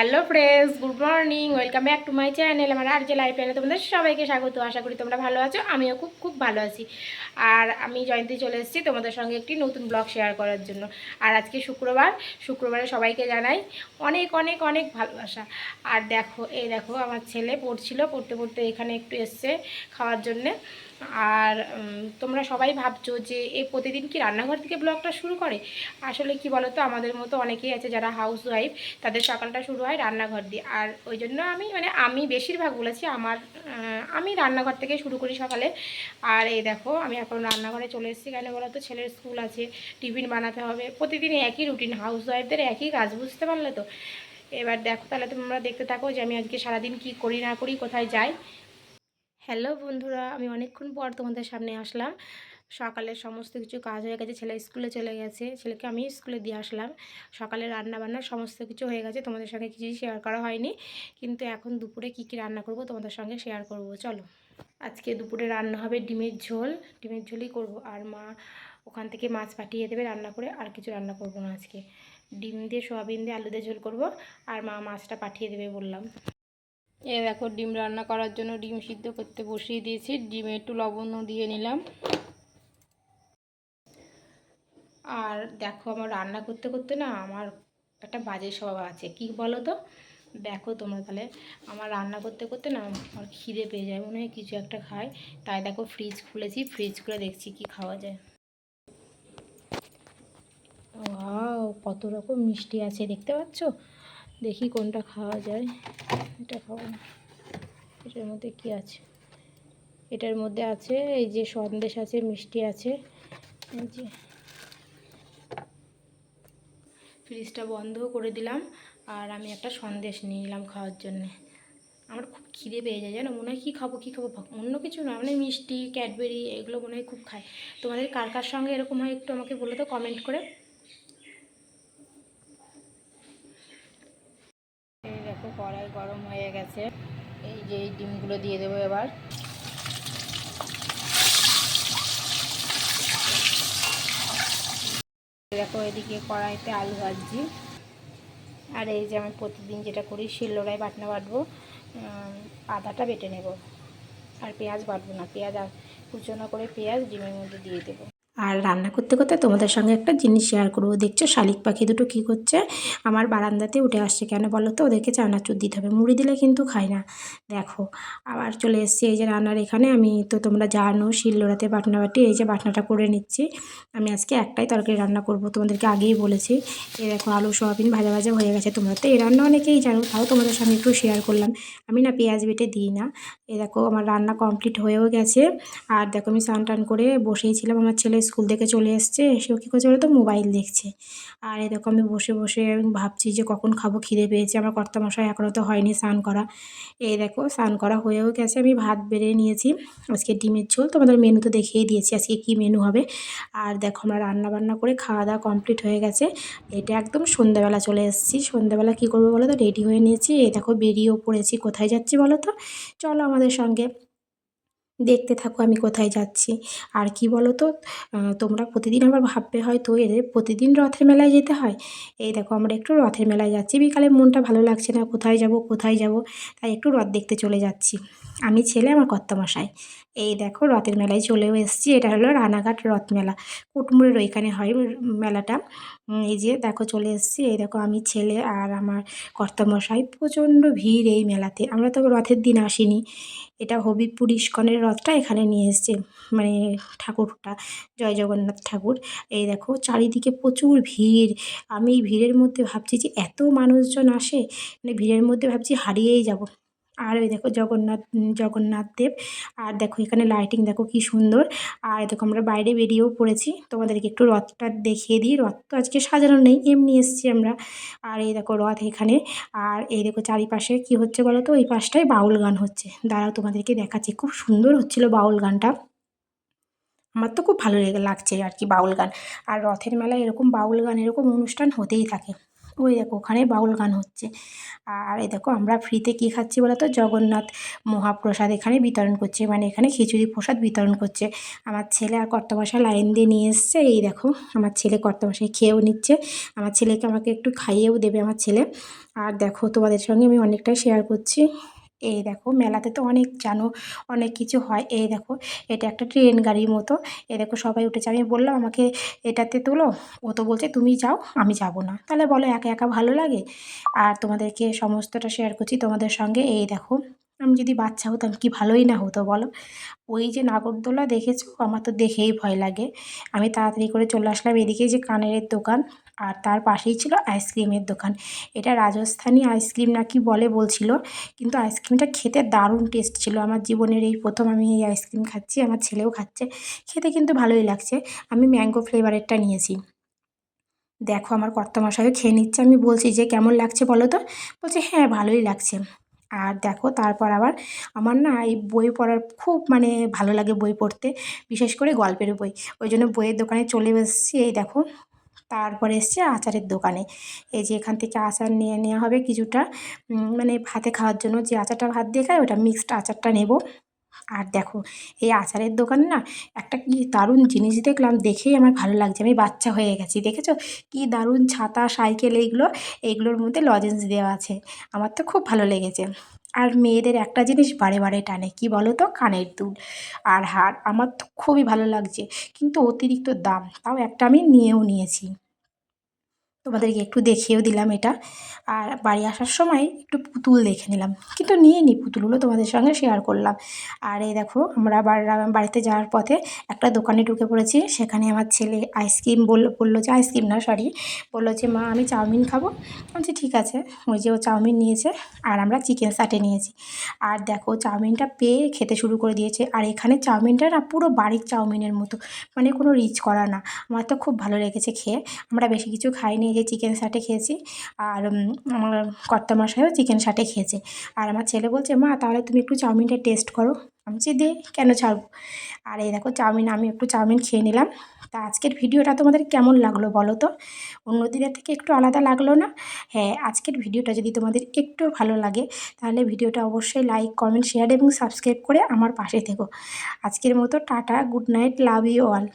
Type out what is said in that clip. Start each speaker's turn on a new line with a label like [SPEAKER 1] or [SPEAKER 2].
[SPEAKER 1] Hello friends, good morning, welcome back to my channel আমার আর যে লাইফ চ্যানেলে তোমাদের সবাইকে স্বাগত। আশা করি তোমরা ভালো আছো, আমিও খুব খুব ভালো আছি। আর আমি জয়ন্তী চলে এসেছি তোমাদের সঙ্গে একটি নতুন ব্লগ শেয়ার করার জন্য। আর আজকে শুক্রবার, শুক্রবারে সবাইকে জানাই অনেক অনেক অনেক ভালোবাসা। আর দেখো, এই দেখো, আমার ছেলে পড়ছিল, পড়তে পড়তে এখানে একটু এসছে খাওয়ার জন্যে। আর তোমরা সবাই ভাবছ যে এ প্রতিদিন কি রান্নাঘর থেকে ব্লগটা শুরু করে? আসলে কি বলো তো আমাদের মতো অনেকেই আছে যারা হাউস ওয়াইফ তাদের সকালটা শুরু হয় রান্নাঘর দিয়ে। আর ওই জন্য আমি মানে আমি বেশিরভাগ বলেছি আমার আমি রান্নাঘর থেকে শুরু করি সকালে। আর এই দেখো, আমি এখন রান্নাঘরে চলে এসেছি। কেন বলো তো ছেলের স্কুল আছে, টিফিন বানাতে হবে। প্রতিদিন একই রুটিন হাউস ওয়াইফদের একই কাজ, বুঝতে পারলে তো? এবার দেখো, তাহলে তোমরা দেখতে থাকো যে আমি আজকে সারাদিন কি করি না করি, কোথায় যাই? হ্যালো বন্ধুরা, আমি অনেকক্ষণ পর তোমাদের সামনে আসলাম। সকালের সমস্ত কিছু কাজ হয়ে গেছে, ছেলে স্কুলে চলে গেছে, ছেলেকে আমি স্কুলে দিয়ে আসলাম। সকালে রান্না বান্না সমস্ত কিছু হয়ে গেছে, তোমাদের সঙ্গে কিছুই শেয়ার করা হয়নি। কিন্তু এখন দুপুরে কি কি রান্না করব তোমাদের সঙ্গে শেয়ার করব, চলো। আজকে দুপুরে রান্না হবে ডিমের ঝোল, ডিমের ঝোলই করব। আর মা ওখান থেকে মাছ পাঠিয়ে দেবে রান্না করে, আর কিছু রান্না করব না আজকে। ডিম দিয়ে, সোয়াবিন দিয়ে, আলু দিয়ে ঝোল করব, আর মা মাছটা পাঠিয়ে দেবে বললাম। এ দেখো, ডিম রান্না করার জন্য ডিম সিদ্ধ করতে বসিয়ে দিয়েছি। ডিমে একটু লবণ দিয়ে নিলাম। আর দেখো, আমার রান্না করতে করতে না আমার একটা বাজে স্বভাব আছে। কি বলো তো দেখো তোমরা তাহলে, আমার রান্না করতে করতে না আমার খিদে পেয়ে যায়, মনে হয় কিছু একটা খায় তাই দেখো ফ্রিজ খুলেছি ফ্রিজ করে দেখছি কি খাওয়া যায়। ওয়াও, কত রকম মিষ্টি আছে, দেখতে পাচ্ছ? দেখি কোনটা খাওয়া যায়। এটা খাব না। এটার মধ্যে কি আছে? এটার মধ্যে আছে এই যে সন্দেশ আছে, মিষ্টি আছে। এই যে ফ্রিজটা বন্ধও করে দিলাম আর আমি একটা সন্দেশ নিয়ে নিলাম খাওয়ার জন্যে। আমার খুব খিদে পেয়ে যায়, জানো? মনে হয় কী খাব কী খাব? অন্য কিছু না মানে মিষ্টি, ক্যাডবেরি, এগুলো মনে হয় খুব খায়। তোমাদের কার কার সঙ্গে এরকম হয় একটু আমাকে বলে তো কমেন্ট করে এই দেখো কড়াই গরম হয়ে গেছে। এই যে এই ডিমগুলো দিয়ে দেবো এবার। দেখো এদিকে কড়াইতে আলু ভাজছি। আর এই যে আমি প্রতিদিন যেটা করি, শিলনোড়ায় বাটনা বাটবো আদাটা বেটে নেব। আর পেঁয়াজ বাটবো না, পেঁয়াজ কুচনো করে পেঁয়াজ ডিমের মধ্যে দিয়ে দেবো। আর রান্না করতে করতে তোমাদের সঙ্গে একটা জিনিস শেয়ার করব। দেখছ, শালিক পাখি দুটো কী করছে? আমার বারান্দাতে উঠে আসছে। কেন বলো তো? ওদেরকে চানাচুর দিতে হবে। মুড়ি দিলে কিন্তু খায় না। দেখো, আবার চলে এসেছি। এই যে রান্নার এখানে আমি তো তোমরা জানো শিলনোড়াতে বাটনা বাটি, এই যে বাটনাটা করে নিচ্ছি। আমি আজকে একটাই তরকারি রান্না করব। তোমাদেরকে আগেই বলেছি। এ দেখো, আলু, সোয়াবিন ভাজা ভাজা হয়ে গেছে। তোমরা তো এই রান্না অনেকেই জানো, তাও তোমাদের সঙ্গে একটু শেয়ার করলাম। আমি না পেঁয়াজ বেটে দিই না। এ দেখো, আমার রান্না কমপ্লিট হয়েও গেছে। আর দেখো, আমি স্নান টান করে বসেই ছিলাম আমার ছেলে স্কুল থেকে চলে এসছে এসেও কী করছে বলো তো মোবাইল দেখছে। আর দেখো আমি বসে বসে ভাবছি যে কখন খাব, খিদে পেয়েছে। আমার কর্তামশাই এখনও তো হয়নি স্নান করা। এই দেখো, স্নান করা হয়েও গেছে। আমি ভাত বেড়ে নিয়েছি। আজকে ডিমের ঝোল। তোমাদের মেনু তো দেখিয়ে দিয়েছি আজকে কী মেনু হবে। আর দেখো আমরা রান্না বান্না করে খাওয়া দাওয়া কমপ্লিট হয়ে গেছে। এটা একদম সন্ধ্যাবেলা চলে এসেছি। সন্ধ্যাবেলা কী করব বলো তো? রেডি হয়ে নিয়েছি। এই দেখো বেরিয়েও পড়েছি। কোথায় যাচ্ছি বলো তো? চলো আমাদের সঙ্গে। দেখতে থাকো আমি কোথায় যাচ্ছি। আর কি বলো তো তোমরা প্রতিদিন আবার ভাববে হয় তো এদের প্রতিদিন রথের মেলায় যেতে হয়? এই দেখো আমরা একটু রথের মেলায় যাচ্ছি। বিকালে মনটা ভালো লাগছে না, কোথায় যাব কোথায় যাব? তাই একটু রথ দেখতে চলে যাচ্ছি। আমি ছেলে, আমার কর্তামশাই। এই দেখো, রথের মেলায় চলেও এসেছি। এটা হলো রানাঘাট রথ মেলা। কুটমুড়ের ওইখানে হয় মেলাটা। এই যে দেখো, চলে এসেছি। এই দেখো, আমি ছেলে আর আমার কর্তামশাই। প্রচণ্ড ভিড় এই মেলাতে। আমরা তো রথের দিন আসিনি। এটা হবিবপুর ইস্কনের রথটা এখানে নিয়ে এসছে। মানে ঠাকুরটা, জয় জগন্নাথ ঠাকুর। এই দেখো, চারিদিকে প্রচুর ভিড়। আমি ভিড়ের মধ্যে ভাবছি যে এত মানুষজন আসে? মানে ভিড়ের মধ্যে ভাবছি হারিয়েই যাব। আর ওই দেখো জগন্নাথ জগন্নাথ দেব। আর দেখো এখানে লাইটিং দেখো কি সুন্দর। আর দেখো আমরা বাইরে বেরিয়েও পড়েছি। তোমাদেরকে একটু রথটা দেখিয়ে দিই। রথ তো আজকে সাজানো নেই, এমনি এসছি আমরা। আর এই দেখো রথ এখানে। আর এই দেখো চারিপাশে কি হচ্ছে বলো তো? ওই পাশটায় বাউল গান হচ্ছে। দাঁড়াও তোমাদেরকে দেখাচ্ছি। খুব সুন্দর হচ্ছিল বাউল গানটা। আমার তো খুব ভালো লেগে লাগছে আর কি বাউল গান। আর রথের মেলায় এরকম বাউল গান, এরকম অনুষ্ঠান হতেই থাকে। ওই দেখো ওখানে বাউল গান হচ্ছে। আর এই দেখো, আমরা ফ্রিতে কী খাচ্ছি বলো তো জগন্নাথ মহাপ্রসাদ এখানে বিতরণ করছে। মানে এখানে খিচুড়ি প্রসাদ বিতরণ করছে। আমার ছেলে আর কর্তাবাসা লাইন দিয়ে নিয়ে এসছে। এই দেখো, আমার ছেলে কর্তাবাসায় খেয়েও নিচ্ছে। আমার ছেলেকে আমাকে একটু খাইয়েও দেবে আমার ছেলে। আর দেখো, তোমাদের সঙ্গে আমি অনেকটাই শেয়ার করছি। এই দেখো মেলাতে তো অনেক জানো, অনেক কিছু হয়। এই দেখো, এটা একটা ট্রেন গাড়ির মতো। এই দেখো সবাই উঠেছে। আমি বললাম, আমাকে এটাতে তোলো। ও তো বলছে, তুমি যাও, আমি যাব না। তাহলে বলো, একা একা ভালো লাগে? আর তোমাদেরকে সমস্তটা শেয়ার করছি তোমাদের সঙ্গে। এই দেখো, আমি যদি বাচ্চা হতাম, কি ভালোই না হতো, বলো? ওই যে নাগরদোলা দেখেছ? আমার তো দেখেই ভয় লাগে। আমি তাড়াতাড়ি করে চলে আসলাম। এদিকে যে কানের দোকান আর তার পাশেই ছিল আইসক্রিমের দোকান। এটা রাজস্থানী আইসক্রিম না কি বলে বলছিল, কিন্তু আইসক্রিমটা খেতে দারুণ টেস্ট ছিল। আমার জীবনের এই প্রথম আমি এই আইসক্রিম খাচ্ছি, আমার ছেলেও খাচ্ছে। খেতে কিন্তু ভালোই লাগছে। আমি ম্যাঙ্গো ফ্লেভারেরটা নিয়েছি। দেখো আমার কর্তামশাইও খেয়ে নিচ্ছে। আমি বলছি যে, কেমন লাগছে বলো তো? বলছে হ্যাঁ ভালোই লাগছে। আর দেখো তারপর আবার আমার না এই বই পড়ার খুব মানে ভালো লাগে বই পড়তে, বিশেষ করে গল্পের বই। ওই জন্য বইয়ের দোকানে চলে এসেছি। এই দেখো তারপরে এসছে আচারের দোকানে। এই যে এখান থেকে আচার নিয়ে নেওয়া হবে কিছুটা। মানে ভাতে খাওয়ার জন্য যে আচারটা ভাত দিয়ে খায়, ওটা মিক্সড আচারটা নেব। আর দেখো, এই আচারের দোকানে না একটা কি দারুণ জিনিস দেখলাম, দেখেই আমার ভালো লাগছে। আমি বাচ্চা হয়ে গেছি, দেখেছ? কি দারুণ ছাতা, সাইকেল, এইগুলো, এইগুলোর মধ্যে লজেন্স দেওয়া আছে। আমার তো খুব ভালো লেগেছে। আর মেয়েদের একটা জিনিস বারে বারে টানে, কি বলো তো কানের দুল। আর হার, আমার তো খুবই ভালো লাগছে। কিন্তু অতিরিক্ত দাম, তাও একটা আমি নিয়েও নিয়েছি। তোমাদেরকে একটু দেখিয়েও দিলাম এটা। আর বাড়ি আসার সময় একটু পুতুল দেখে নিলাম। কিন্তু নিয়ে নি পুতুলগুলো তোমাদের সঙ্গে শেয়ার করলাম। আর এই দেখো, আমরা বাড়িতে যাওয়ার পথে একটা দোকানে ঢুকে পড়েছি। সেখানে আমার ছেলে আইসক্রিম বলল বলল যে আইসক্রিম না সরি বলল যে, মা, আমি চাউমিন খাব। বলছি, ঠিক আছে। ওই যে ও চাউমিন নিয়েছে, আর আমরা চিকেন সাটে নিয়েছি। আর দেখো, চাউমিনটা পেয়ে খেতে শুরু করে দিয়েছে। আর এখানে চাউমিনটা না পুরো বাড়ির চাউমিনের মতো। মানে কোনো রিচ করা না। আমার তো খুব ভালো লেগেছে খেয়ে। আমরা বেশি কিছু খাইনি যে চিকেন সাটে খেয়েছি। আর আমার কর্তামশাইও চিকেন সাটে খেয়েছে। আর আমার ছেলে বলছে, মা, তাহলে তুমি একটু চাউমিনটা টেস্ট করো। আমি বলছি, দে, কেন ছাড়বো? আর এই দেখো, চাউমিন, আমি একটু চাউমিন খেয়ে নিলাম। তা আজকের ভিডিওটা তোমাদের কেমন লাগল বলো তো? অন্য দিনের থেকে একটু আলাদা লাগল না? হ্যাঁ আজকের ভিডিওটা যদি তোমাদের একটু ভালো লাগে, তাহলে ভিডিওটা অবশ্যই লাইক কমেন্ট শেয়ার এবং সাবস্ক্রাইব করে আমার পাশে থেকো। আজকের মতো tata good night love you all